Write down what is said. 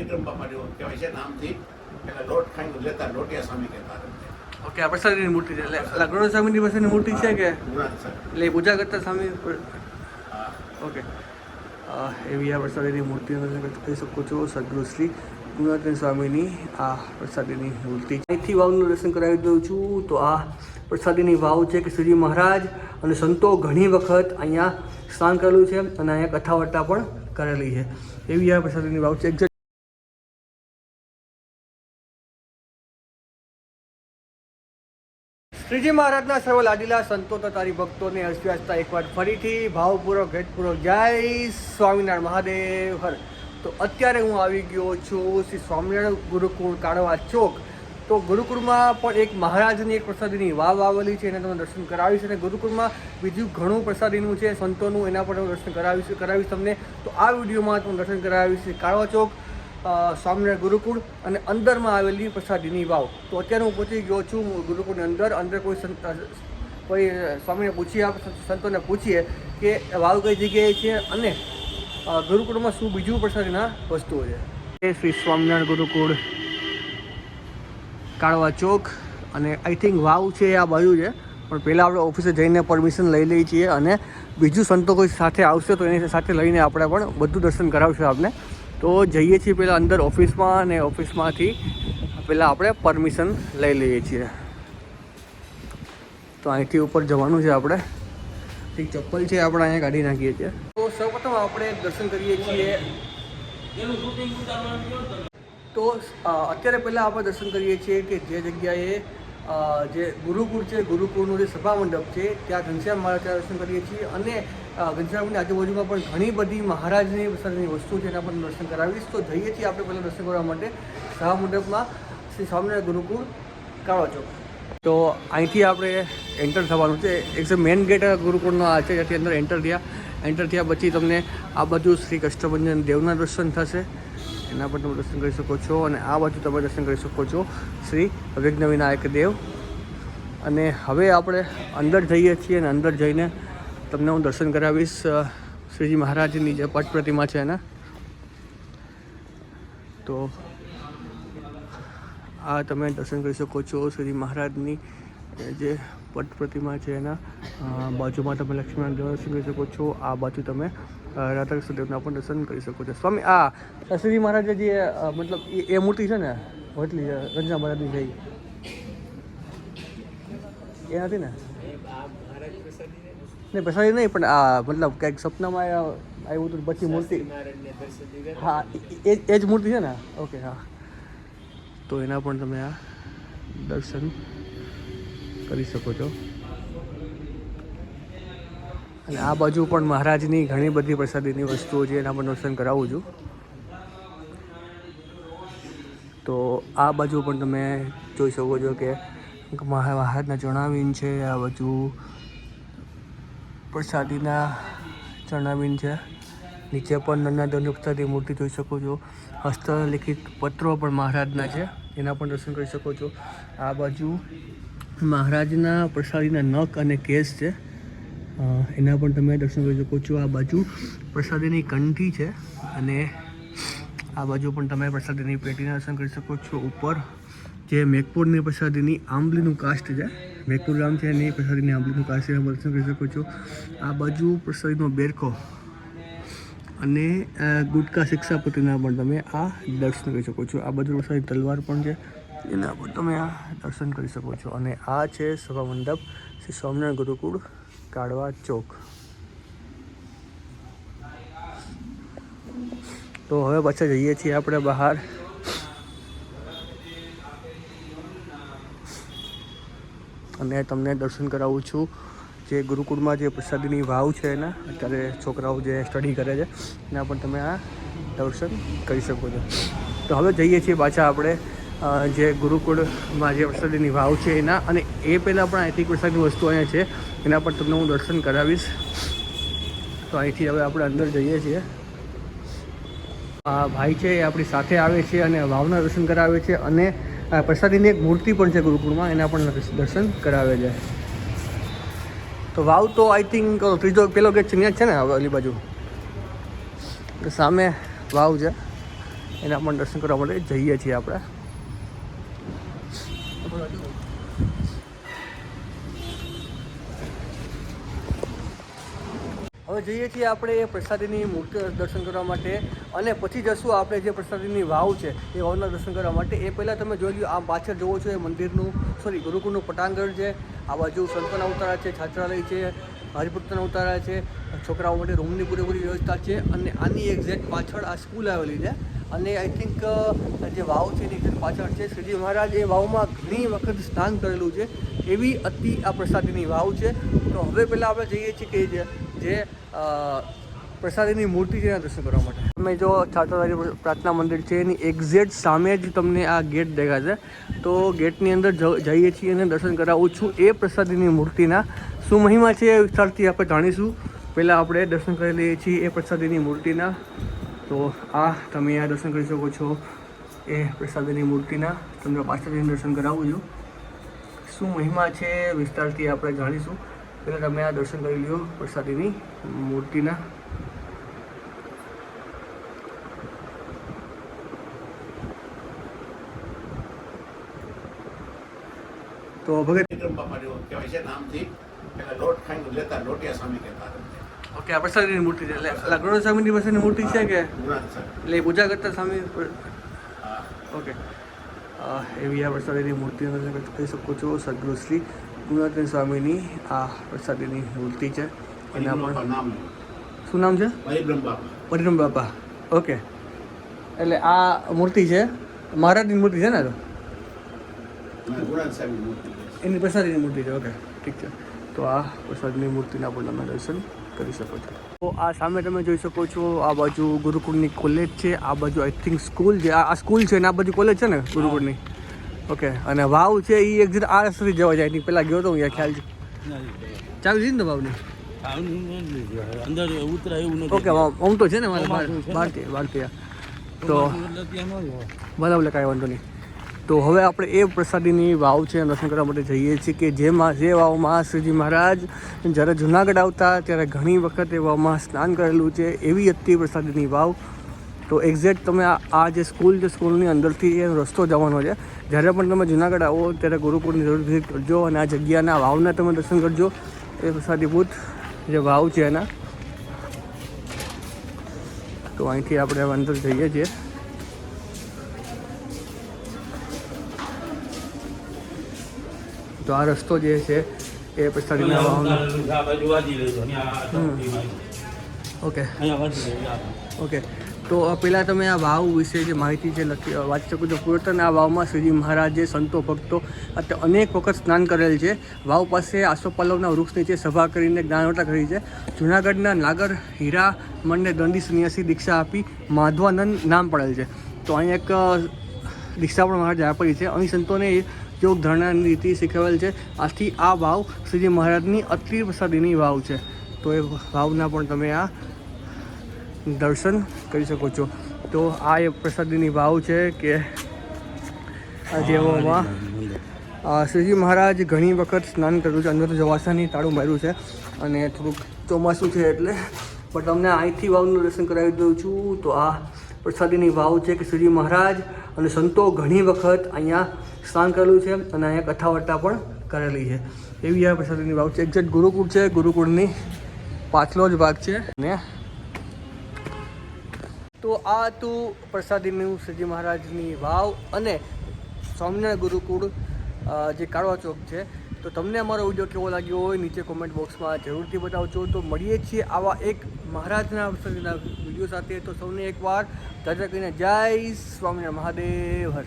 વિક્રમ બાપા કહેવાય છે. નામથી એટલે લોટ ખાઈને લેતા લોટિયા સ્વામી કહેતા ઓકે આ પ્રસાદીની મૂર્તિ છે. એટલે એટલે સ્વામીની પાસેની મૂર્તિ છે કે? એટલે પૂજા કરતા સ્વામી ઓકે. એવી આ પ્રસાદીની મૂર્તિ તમે કહી શકો છો. સદગુરુ શ્રી ગુણાતન સ્વામીની આ પ્રસાદીની મૂર્તિ અહીંથી વાવનું દર્શન કરાવી દઉં છું. તો આ પ્રસાદીની વાવ છે કે શ્રીજી મહારાજ અને સંતો ઘણી વખત અહીંયા સ્નાન કરેલું છે અને અહીંયા કથાવર્તા પણ કરેલી છે. એવી આ પ્રસાદીની વાવ છે. શ્રીજી મહારાજના સર્વ લાડીલા સંતો તારી ભક્તોને હસવ્યાસતા એકવાર ફરીથી ભાવપૂર્વક ભેદપૂર્વક જય સ્વામિનારાયણ મહાદેવ, હર. તો અત્યારે હું આવી ગયો છું શ્રી સ્વામિનારાયણ ગુરુકુળ કાળવા ચોક. તો ગુરુકુળમાં પણ એક મહારાજની એક પ્રસાદીની વાવ આવેલી છે, એને તમે દર્શન કરાવીશ અને ગુરુકુળમાં બીજું ઘણું પ્રસાદીનું છે, સંતોનું, એના પણ દર્શન કરાવીશ કરાવીશ તમને. તો આ વિડીયોમાં હું દર્શન કરાવીશ કાળવા ચોક. સ્વામિનારાયણ ગુરુકુળ અને અંદરમાં આવેલી પ્રસાદીની વાવ. તો અત્યારે હું પહોંચી ગયો છું ગુરુકુળની અંદર. અંદર કોઈ સંત કોઈ સ્વામીને પૂછીએ સંતોને પૂછીએ કે વાવ કઈ જગ્યાએ છે અને ગુરુકુળમાં શું બીજું પ્રસાદીના વસ્તુઓ છે. શ્રી સ્વામિનારાયણ ગુરુકુળ, કાળવા ચોક અને આઈ થિંક વાવ છે, આ બાજુ છે. પણ પહેલાં આપણે ઓફિસે જઈને પરમિશન લઈ લઈએ છીએ અને બીજું સંતો કોઈ સાથે આવશે તો એની સાથે લઈને આપણે પણ બધું દર્શન કરાવશે આપણે તો જઈએ છીએ પહેલાં અંદર ઓફિસમાં અને ઓફિસમાંથી પહેલાં આપણે પરમિશન લઈ લઈએ છીએ. તો અહીંથી ઉપર જવાનું છે આપણે. એક ચપ્પલ છે, આપણે અહીંયા કાઢી નાખીએ છીએ. તો સૌપ્રથમ આપણે દર્શન કરીએ છીએ. તો અત્યારે પહેલાં આપણે દર્શન કરીએ છીએ કે જે જગ્યાએ જે ગુરુકુળ છે, ગુરુકુળનું જે સભા મંડપ છે, ત્યાં ઘનશ્યામ મહારાજ દર્શન કરીએ છીએ. અને ઘનશ્યામની આજુબાજુમાં પણ ઘણી બધી મહારાજની સરની વસ્તુ છે, એના પણ દર્શન કરાવીશ. તો જઈએ છીએ આપણે પહેલાં દર્શન કરવા માટે. સભા મંડપમાં શ્રી સ્વામિનારાયણ ગુરુકુળ કાળો ચોક તો અહીંથી આપણે એન્ટર થવાનું છે. એક મેઇન ગેટ ગુરુકુળનો આ છે, જેથી અંદર એન્ટર થયા. એન્ટર થયા પછી તમને આ બાજુ શ્રી કષ્ટભંજન દેવના દર્શન થશે. એના પર તમે દર્શન કરી શકો છો અને આ બાજુ તમે દર્શન કરી શકો છો શ્રી વિઘ્ન વિનાયક દેવ. અને હવે આપણે અંદર જઈએ છીએ અને અંદર જઈને તમને હું દર્શન કરાવીશ શ્રીજી મહારાજની જે પટ પ્રતિમા છે એના. તો આ તમે દર્શન કરી શકો છો શ્રી મહારાજની જે પટ પ્રતિમા છે એના. બાજુમાં તમે લક્ષ્મીનારાયણ દર્શન કરી શકો છો. આ બાજુ તમે રાધાકૃષ્ણ દેવના પણ દર્શન કરી શકો છો. સ્વામી, આ શ્રીજી મહારાજે જે મતલબ એ મૂર્તિ છે ને વટલી રંજા મહારાજની જઈ એ નથી ને? નહીં પ્રસાદી નહીં પણ આ મતલબ કંઈક સપનામાં આવ્યું હતું પછી મૂર્તિ. હા એ એ જ મૂર્તિ છે ને? ઓકે હા. તો એના પણ તમે આ દર્શન કરી શકો છો. અને આ બાજુ પણ મહારાજની ઘણી બધી પ્રસાદીની વસ્તુઓ છે એના પણ દર્શન કરાવું છું. તો આ બાજુ પણ તમે જોઈ શકો છો કે મહા- મહારાજના જણાવીને છે આ બાજુ પ્રસાદીના ચણાવીન છે. નીચે પણ દંડ પ્રસાદી મૂર્તિ જોઈ શકો છો. હસ્તલિખિત પત્રો પણ મહારાજના છે. એના પણ દર્શન કરી શકો છો. આ બાજુ મહારાજના પ્રસાદીના નખ અને કેસ છે. એના પણ તમે દર્શન કરી શકો છો. આ બાજુ પ્રસાદીની કંઠી છે અને આ બાજુ પણ તમે પ્રસાદીની પેટીના દર્શન કરી શકો છો ઉપર, જે મેઘપુરની પ્રસાદીની આંબલીનું કાસ્ટ છે. મેઘપુર ગામ છે એની પ્રસાદીની આંબલીનું કાસ્ટ છે દર્શન કરી શકો છો. આ બાજુ પ્રસાદીનો બેરકો અને ગુટકા શિક્ષાપતિના પણ તમે આ દર્શન કરી શકો છો. આ બાજુ પ્રસાદી તલવાર પણ છે, એના પણ તમે આ દર્શન કરી શકો છો. અને આ છે સભા મંડપ શ્રી સ્વામિનારાયણ ગુરુકુળ કાળવા ચોક. તો હવે પાછા જઈએ છીએ આપણે બહાર. અને તમને દર્શન કરાવું છું. જે ગુરુકુળમાં જે પ્રસાદીની વાવ છે એના, અત્યારે છોકરાઓ જે સ્ટડી કરે છે, એના પણ તમે આ દર્શન કરી શકો છો. તો હવે જઈએ છીએ પાછા આપણે જે ગુરુકુળમાં જે પ્રસાદીની વાવ છે એના, અને એ પહેલાં પણ અહીંથી પ્રસાદની વસ્તુ અહીંયા છે, એના પણ તમને હું દર્શન કરાવીશ. તો અહીંથી હવે આપણે અંદર જઈએ છીએ. ભાઈ છે એ આપણી સાથે આવે છે અને વાવના દર્શન કરાવે છે અને પ્રસાદીની એક મૂર્તિ પણ છે ગુરુકુળમાં, એના પણ દર્શન કરાવે છે. તો વાવ તો આઈ થિંક ત્રીજો પેલો ગેટ છે છે ને હવે અલી બાજુ. સામે વાવ છે, એના પણ દર્શન કરવા માટે જઈએ છીએ આપણે. હવે જઈએ છીએ આપણે એ પ્રસાદીની મૂર્તિ દર્શન કરવા માટે અને પછી જશું આપણે જે પ્રસાદીની વાવ છે, એ વાવના દર્શન કરવા માટે. એ પહેલાં તમે જોઈ લો આ પાછળ જોવો છો એ મંદિરનું સોરી ગુરુકુળનું પટાંગણ છે. આ બાજુ સંતોના ઉતારા છે, છાત્રાલય છે, હરિભક્તના ઉતારા છે, છોકરાઓ માટે રૂમની પૂરેપૂરી વ્યવસ્થા છે અને આની એક્ઝેક્ટ પાછળ આ સ્કૂલ આવેલી છે. અને આઈ થિંક જે વાવ છે એની એક્ઝેક્ટ પાછળ છે. શ્રીજી મહારાજ એ વાવમાં ઘણી વખત સ્નાન કરેલું છે. એવી અતિ આ પ્રસાદીની વાવ છે. તો હવે પહેલાં આપણે જઈએ છીએ કે જે જે પ્રસાદીની મૂર્તિ છે એના દર્શન કરવા માટે. તમે જો છાત્રાલય પ્રાર્થના મંદિર છે એની એક્ઝેક્ટ સામે જ તમને આ ગેટ દેખાશે તો ગેટની અંદર જઈએ છીએ અને દર્શન કરાવું છું એ પ્રસાદીની મૂર્તિના. શું મહિમા છે એ વિસ્તારથી આપણે જાણીશું. પહેલાં આપણે દર્શન કરી લઈએ છીએ એ પ્રસાદીની મૂર્તિના. તો આ તમે આ દર્શન કરી શકો છો એ પ્રસાદીની મૂર્તિના. તમને પાછળથી દર્શન કરાવું છું. શું મહિમા છે વિસ્તારથી આપણે જાણીશું. પહેલાં તમે આ દર્શન કરી લ્યો પ્રસાદીની મૂર્તિના. તો ભગત કહેવાય છે નામથી એટલે લોટ ખાઈને લેતા લોટિયા સ્વામી કહેતા ઓકે આ પ્રસાદીની મૂર્તિ છે. એટલે ગણોર સ્વામીની પાસેની મૂર્તિ છે કે? એટલે પૂજા કરતા સ્વામી ઓકે. એવી આ પ્રસાદીની મૂર્તિનો તમે કહી શકો છો સદગુરુ શ્રી ગુણાતીન સ્વામીની આ પ્રસાદીની મૂર્તિ છે. એના પણ શું નામ છે? પરિબ્રહ્મ બાપા. ઓકે. એટલે આ મૂર્તિ છે મહારાજની મૂર્તિ છે ને તો. એની પ્રસાદીની મૂર્તિ છે ઓકે. ઠીક છે. તો આ પ્રસાદની મૂર્તિના પણ તમે દર્શન કરી શકો છો. તો આ સામે તમે જોઈ શકો છો આ બાજુ ગુરુકુળની કોલેજ છે આ બાજુ આઈ થિંક સ્કૂલ છે આ આ સ્કૂલ છે ને આ બાજુ કોલેજ છે ને ગુરુકુળની? ઓકે અને વાવ છે એ એક્ઝેક્ટ આ સુધી જવા જાય નહીં પહેલાં ગયો તો હું ખ્યાલ છે? ચાલુ છે ને વાવની? અંદર ઉતરાય એવું નથી. ઓકે આમ તો છે ને મારે ભારતીય ભારતીય તો. બરાબર કાંઈ વાંધો નહીં. તો હવે આપણે એ પ્રસાદીની વાવ છે દર્શન કરવા માટે જઈએ છીએ કે જેમાં જે વાવમાં શ્રીજી મહારાજ જ્યારે જુનાગઢ આવતા ત્યારે ઘણી વખત એ વાવમાં સ્નાન કરેલું છે એવી હતી પ્રસાદીની વાવ તો એક્ઝેક્ટ તમે આ જે સ્કૂલ છે સ્કૂલની અંદરથી એ રસ્તો જવાનો છે. જ્યારે પણ તમે જુનાગઢ આવો ત્યારે ગુરુકુળની જરૂર વિઝિટ કરજો અને આ જગ્યાના વાવના તમે દર્શન કરજો. એ પ્રસાદીભૂત જે વાવ છે એના. તો અહીંથી આપણે અંદર જઈએ છીએ. તો આ રસ્તો જે છે એ પ્રસાદીના ટપકીમાં. ઓકે. ઓકે તો પહેલાં તમે આ વાવ વિશે જે માહિતી છે લખી વાંચી શકો છો. પુરાતન આ વાવમાં શ્રીજી મહારાજે સંતો, ભક્તો અનેક વખત સ્નાન કરેલ છે. વાવ પાસે આસોપાલવના વૃક્ષ નીચે સભા કરીને જ્ઞાનવટા કરી છે. જૂનાગઢના નાગર, હીરા મનને દંડી સન્યાસી દીક્ષા આપી માધવાનંદ નામ પડેલ છે. તો અહીં એક દીક્ષા પણ મહારાજે આપેલી છે. અહીં સંતોને યોગ ધારણાની રીતિ શીખવેલ છે. આથી આ વાવ શ્રીજી મહારાજની અતિ પ્રસાદીની વાવ છે. તો એ વાવના પણ તમે આ દર્શન કરી શકો છો. તો આ એક પ્રસાદીની વાવ છે કે આ જેવામાં અ, શ્રીજી મહારાજ ઘણી વખત સ્નાન કર્યું છે. અંદર જવાસાની તાળું માર્યું છે અને થોડુંક ચોમાસું છે એટલે. પણ તમને અહીંથી વાવનું દર્શન કરાવી દઉં છું. તો આ પ્રસાદીની વાવ છે કે શ્રીજી મહારાજ અને સંતો ઘણી વખત અહીંયા સ્નાન કરેલું છે અને અહીંયા કથાવાર્તા પણ કરેલી છે. એવી આ પ્રસાદીની વાવ છે. એક્ઝેક્ટ ગુરુકુળ છે. ગુરુકુળની પાછલો જ ભાગ છે. ને તો આ હતું પ્રસાદીનું શ્રીજી મહારાજની વાવ અને સ્વામિનારાયણ ગુરુકુળ જે કાળવા ચોક છે. તો તમને અમારો વીડિયો કેવો લાગ્યો હોય નીચે કોમેન્ટ બોક્સમાં જરૂરથી બતાવજો. તો મળીએ છીએ આવા એક મહારાજના વીડિયો સાથે. તો સૌને એકવાર દાદા કહીને જય સ્વામિનારાયણ મહાદેવ. હર.